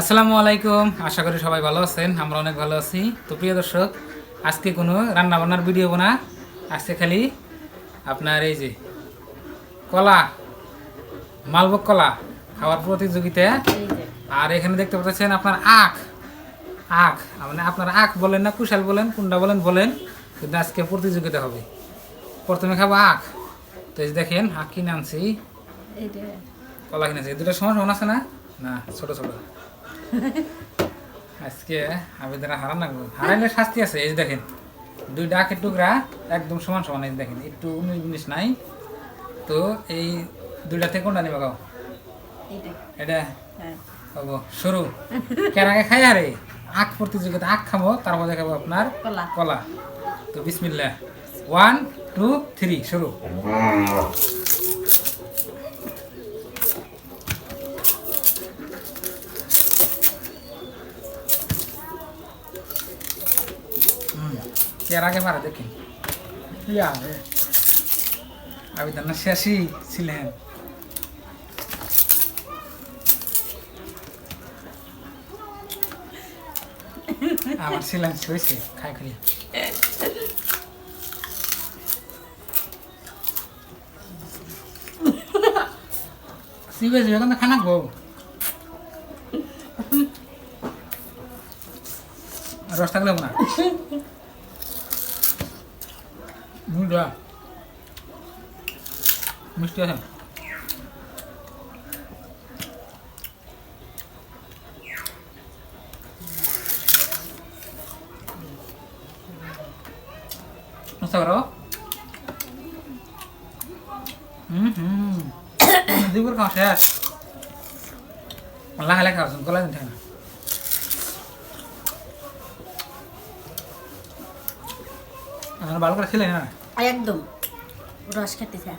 আসসালামু আলাইকুম। আশা করি সবাই ভালো আছেন আমরা অনেক ভালো আছি। তো প্রিয় দর্শক আজকে কোনো রান্না বান্নার ভিডিও না। আজকে খালি আপনার এই যে কলা মালভোগ কলা খাওয়ার প্রতিযোগিতা। আর এখানে দেখতে পাচ্ছেন আপনার আখ। আখ মানে আপনার আখ বলেন না কুশাল বলেন কুন্ডা বলেন বলেন কিন্তু আজকে প্রতিযোগিতা হবে। প্রথমে খাব আখ। তো এই যে দেখেন আখ কিনে আনছি। কলা কিনেছি দুটো সময় সমান আছে না? না ছোটো ছোট। আজকে আমি তারা হারান না হারাইলে শাস্তি আছে এই দেখেন। দুই ডাকের টুকরা একদম সমান সমান এই দেখেন একটু উনিশ উনিশ নাই। তো এই দুইটা থেকে কোনটা নেবে গাও এটা? হ্যাঁ। হব শুরু কেন আগে খাই আরে আখ প্রতিযোগিতা আখ খাব তারপর দেখাবো আপনার কলা। কলা। তো বিসমিল্লা ওয়ান টু থ্রি শুরু এর আগে পারে দেখি। ইয়া রে। আবেদন না শেষই ছিলেন। আমার ছিলেন হয়েছে খাই খালি। সিবে কিন্তু খানা রস থাকলে না? মুড়া। মিষ্টি আছে? বুঝতে পারো হুম হুম দুপুর খাওয়া শেষ। লাহে লাহে খাওয়া গলা থাকে না ভালো করে ছিলেন না? একদম। রস খেতেছে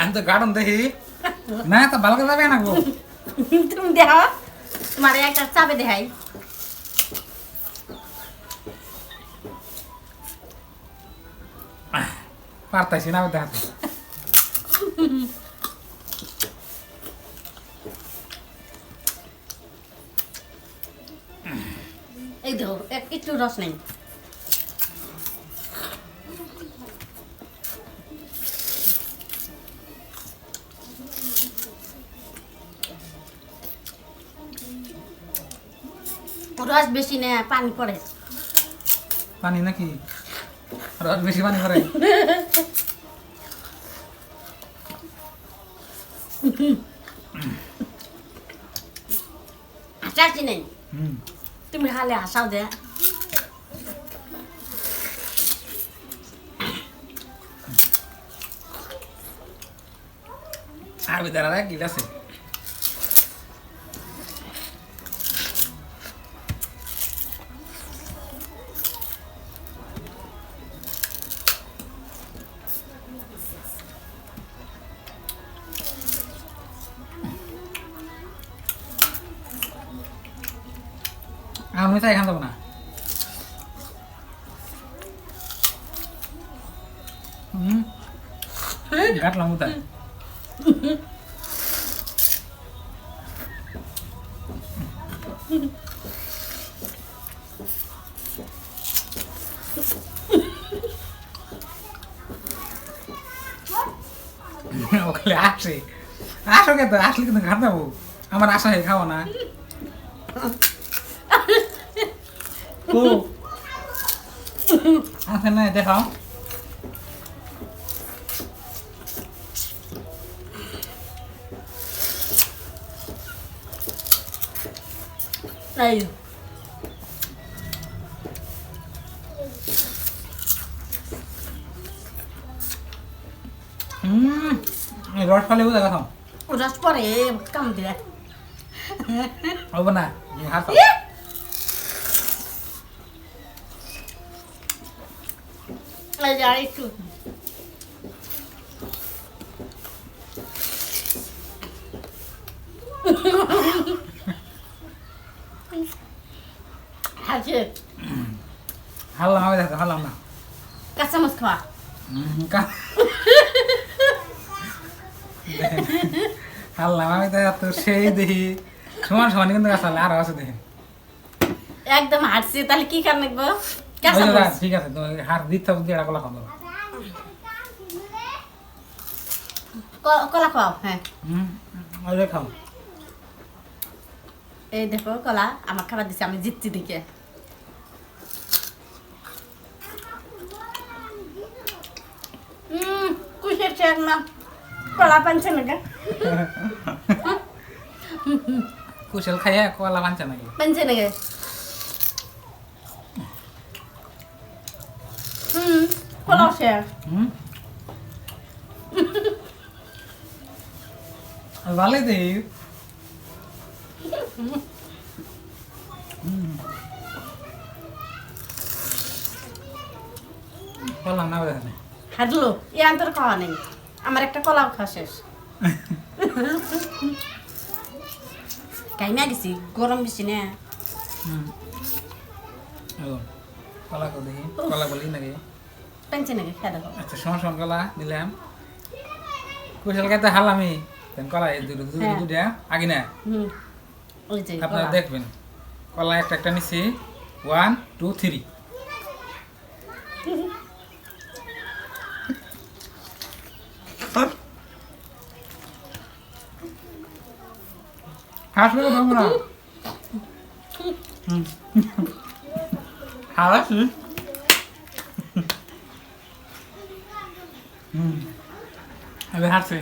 আমি তো গার্ডন দেখি। না তো ভালো যাবে না গো। তুমি দেখাও। তোমার একটা চাপে দেখাই। পারতাইছি না দেখাতে। এই দেখো এক- একটু রস নেই। রস বেশি নেই পানি পড়ে। পানি নাকি? রস বেশি পানি করে চাচি নেই। তুমি হালে হাসাও দে। আমি দাঁড়া কি আমি তাই এখান যাব না হুম কাটলাম তাই ওখানে আসে আসো কে তো আসলে কিন্তু ঘাট দেবো আমার আশা হয় খাওয়া না 啊，奶奶得好。哎呦！嗯，你多少溜达个头？我这是不累，干不的。我板呐，你还走？আর একটু আছে হারলাম আমি দেখো হারলাম না কাঁচামচ খাওয়া হুম, কা- হারলাম আমি তো এত সেই দেখি সমান সমান কিন্তু গাছ আরও আছে দেখি একদম হাঁটছে তাহলে কি কার নাকবো ওই যে কাঁচামচ দাঁড়া, ঠিক আছে তুমি হার দিতে হবে দিয়ে কলা খাব কলা খাওয়াও হ্যাঁ। খাও। এই দেখো কলা আমার খাবার দিছে আমি জিতছি দিকে কুশের চেয়ার না কলা পানছে নাকি? কুশল খাইয়া কলা বানছে নাকি? পানছে নাকি? কলাও শেয়ার হুম ভালোই দেখি না দেখেন হাঁটলো এ আন্তর খাওয়া নেই আমার একটা কলাও খাওয়া শেষ কাইমা গেছি গরম বেশি না কলা কো দেখি কলা বলি নাকি পানছে নাকি? খেয়ে দেখো। আচ্ছা সমান সমান কলা নিলাম কুশল খাইতে হালামি। কলা এই দুটো দুটো হ্যাঁ। দুটা আগে না হুম। ওই যে আপনারা দেখবেন। কলা একটা একটা নিচ্ছি ওয়ান টু থ্রি তোমরা? হুম। এবার হাসছে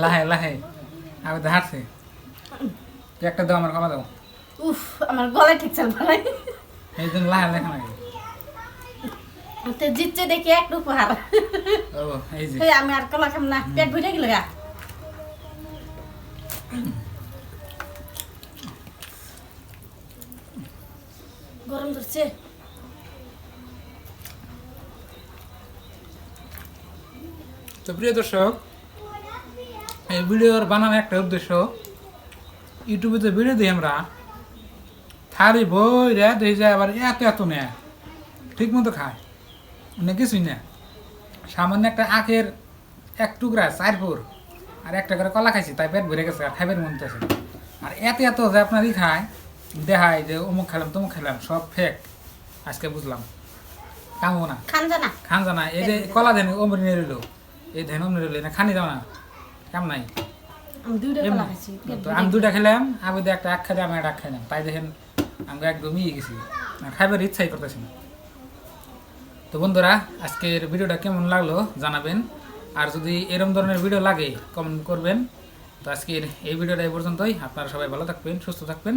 লাহে লাহে তো হাঁটছে একটা দাও আমার কমা দাও উফ আমার গলায় ঠিক চাল ভাই এই জন্য লাহে লেখা নাকি তো জিতছে দেখি একটু উপহার ও এই যে আমি আর কলা খাম না পেট ভরে গেল গা গরম ধরছে। তো প্রিয় দর্শক, এই ভিডিওর বানানোর একটা উদ্দেশ্য, ইউটিউবে যে ভিডিও দিই আমরা থারি বই রে, দেখি যায় আবার এত এত নেয়। ঠিক মতো খায়। অনেক কিছুই না সামান্য একটা আখের এক টুকরা, চার ফুর আর একটা করে কলা খাইছি, তাই পেট ভরে গেছে, আর খাইবের মন আছে আর এত এত যে আপনারই খায় দেখায় যে অমুক খেলাম তমুক খেলাম সব ফেক আজকে বুঝলাম। কামো না। খান জানা খান জানা এই যে কলা দেন অমরি নিয়ে রইল। এই ধান অমরি রইল। না খানি যাও না। কেমন নাই। আমি দুইটা দুটা খেলাম আমি একটা এক খাইলাম আমি একটা এক খাইলাম। তাই দেখেন আমি একদম ইয়ে গেছি। খাইবার ইচ্ছাই করতেছি না। তো বন্ধুরা আজকের ভিডিওটা কেমন লাগল জানাবেন। আর যদি এরকম ধরনের ভিডিও লাগে কমেন্ট করবেন। তো আজকের এই ভিডিওটা এই পর্যন্তই। আপনারা সবাই ভালো থাকবেন সুস্থ থাকবেন।